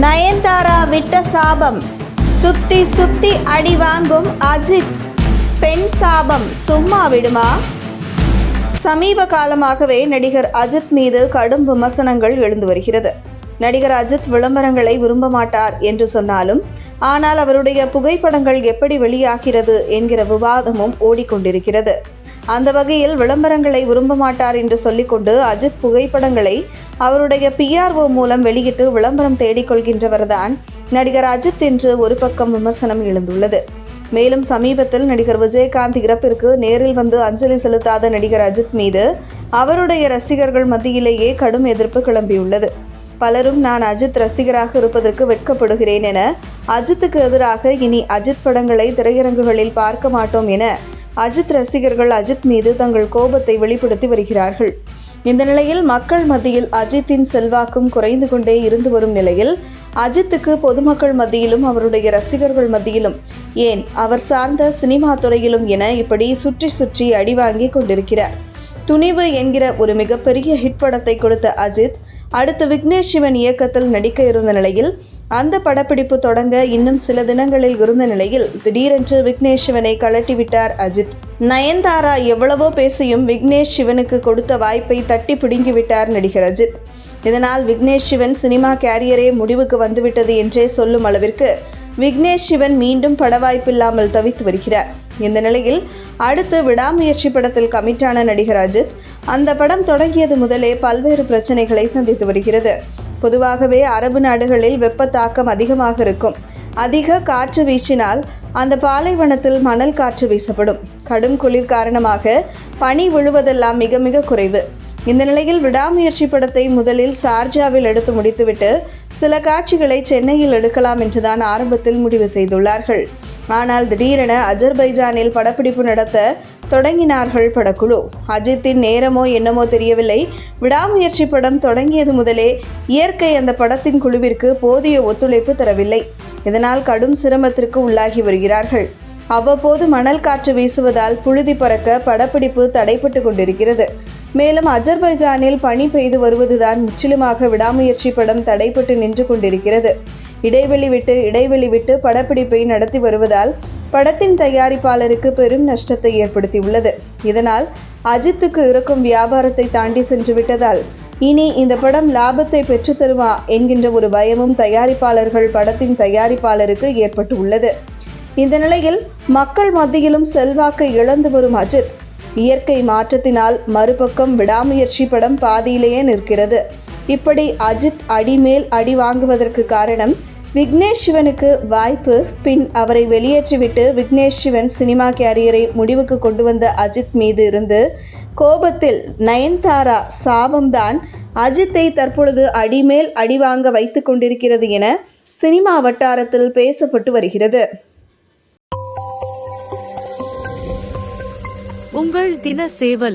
நயன்தாரா விட்ட சாபம். சுத்தி சுத்தி அடி வாங்கும் அஜித். பெண் சாபம். சும்மா விடுமா? சமீப காலமாகவே நடிகர் அஜித் மீது கடும் விமர்சனங்கள் எழுந்து வருகிறது. நடிகர் அஜித் விளம்பரங்களை விரும்ப மாட்டார் என்று சொன்னாலும் ஆனால் அவருடைய புகைப்படங்கள் எப்படி வெளியாகிறது என்கிற விவாதமும் ஓடிக்கொண்டிருக்கிறது. அந்த வகையில் விளம்பரங்களை விரும்ப மாட்டார் என்று சொல்லிக்கொண்டு அஜித் புகைப்படங்களை அவருடைய பிஆர்ஓ மூலம் வெளியிட்டு விளம்பரம் தேடிக்கொள்கின்றவர்தான் நடிகர் அஜித் என்று ஒரு பக்கம் விமர்சனம் எழுந்துள்ளது. மேலும் சமீபத்தில் நடிகர் விஜயகாந்த் இறப்பிற்கு நேரில் வந்து அஞ்சலி செலுத்தாத நடிகர் அஜித் மீது அவருடைய ரசிகர்கள் மத்தியிலேயே கடும் எதிர்ப்பு கிளம்பியுள்ளது. பலரும் நான் அஜித் ரசிகராக இருப்பதற்கு வெட்கப்படுகிறேன் என அஜித்துக்கு எதிராக இனி அஜித் படங்களை திரையரங்குகளில் பார்க்க மாட்டோம் என அஜித் ரசிகர்கள் அஜித் மீது தங்கள் கோபத்தை வெளிப்படுத்தி வருகிறார்கள். இந்த நிலையில் மக்கள் மத்தியில் அஜித்தின் செல்வாக்கும் குறைந்து கொண்டே இருந்து வரும் நிலையில் அஜித்துக்கு பொதுமக்கள் மத்தியிலும் அவருடைய ரசிகர்கள் மத்தியிலும் ஏன் அவர் சார்ந்த சினிமா துறையிலும் என இப்படி சுற்றி சுற்றி அடி வாங்கி கொண்டிருக்கிறார். துணிவு என்கிற ஒரு மிகப்பெரிய ஹிட் படத்தை கொடுத்த அஜித் அடுத்து விக்னேஷ் சிவன் இயக்கத்தில் நடிக்க இருந்த நிலையில் அந்த படப்பிடிப்பு தொடங்க இன்னும் சில தினங்களில் இருந்த நிலையில் திடீரென்று விக்னேஷ் சிவனை கழட்டிவிட்டார் அஜித். நயன்தாரா எவ்வளவோ பேசியும் விக்னேஷ் சிவனுக்கு கொடுத்த வாய்ப்பை தட்டி பிடுங்கிவிட்டார் நடிகர் அஜித். இதனால் விக்னேஷ் சிவன் சினிமா கேரியரே முடிவுக்கு வந்துவிட்டது என்றே சொல்லும் அளவிற்கு விக்னேஷ் சிவன் மீண்டும் பட வாய்ப்பில்லாமல் தவித்து வருகிறார். இந்த நிலையில் அடுத்து விடாமுயற்சி படத்தில் கமிட்டான நடிகர் அஜித் அந்த படம் தொடங்கியது முதலே பல்வேறு பிரச்சனைகளை சந்தித்து வருகிறது. பொதுவாகவே அரபு நாடுகளில் வெப்ப தாக்கம் அதிகமாக இருக்கும். அதிக காற்று வீசினால் அந்த பாலைவனத்தில் மணல் காற்று வீசப்படும். கடும் குளிர் காரணமாக பனி விழுவதெல்லாம் மிக மிக குறைவு. இந்த நிலையில் விடாமுயற்சி படத்தை முதலில் சார்ஜாவில் எடுத்து முடித்துவிட்டு சில காட்சிகளை சென்னையில் எடுக்கலாம் என்றுதான் ஆரம்பத்தில் முடிவு செய்துள்ளார்கள். ஆனால் திடீரென அஜர்பைஜானில் படப்பிடிப்பு நடத்த தொடங்கினார்கள் படக்குழு. அஜித்தின் நேரமோ என்னமோ தெரியவில்லை. விடாமுயற்சி படம் தொடங்கியது முதலே இயற்கை அந்த படத்தின் குழுவிற்கு போதிய ஒத்துழைப்பு தரவில்லை. இதனால் கடும் சிரமத்திற்கு உள்ளாகி வருகிறார்கள். அவ்வப்போது மணல் காற்று வீசுவதால் புழுதி பறக்க படப்பிடிப்பு தடைப்பட்டு கொண்டிருக்கிறது. மேலும் அஜர்பைஜானில் பனி பெய்து வருவதுதான் முற்றிலுமாக விடாமுயற்சி படம் தடைப்பட்டு நின்று கொண்டிருக்கிறது. இடைவெளி விட்டு இடைவெளி விட்டு படப்பிடிப்பை நடத்தி வருவதால் படத்தின் தயாரிப்பாளருக்கு பெரும் நஷ்டத்தை ஏற்படுத்தியுள்ளது. இதனால் அஜித்துக்கு இருக்கும் வியாபாரத்தை தாண்டி சென்று விட்டதால் இனி இந்த படம் லாபத்தை பெற்றுத்தருமா என்கின்ற ஒரு பயமும் தயாரிப்பாளர்கள் படத்தின் தயாரிப்பாளருக்கு ஏற்பட்டு உள்ளது இந்த நிலையில் மக்கள் மத்தியிலும் செல்வாக்கை இழந்து வரும் அஜித் இயற்கை மாற்றத்தினால் மறுபக்கம் விடாமுயற்சி படம் பாதியிலேயே நிற்கிறது. இப்படி அஜித் அடிமேல் அடி வாங்குவதற்கு காரணம் விக்னேஷ் சிவனுக்கு வாய்ப்பு பின் அவரை வெளியேற்றிவிட்டு விக்னேஷ் சிவன் சினிமா கேரியரை முடிவுக்கு கொண்டு வந்த அஜித் மீது இருந்து கோபத்தில் நயன்தாரா சாபம்தான் அஜித்தை தற்பொழுது அடிமேல் அடி வாங்க வைத்து கொண்டிருக்கிறது என சினிமா வட்டாரத்தில் பேசப்பட்டு வருகிறது. உங்கள் தின சேவல்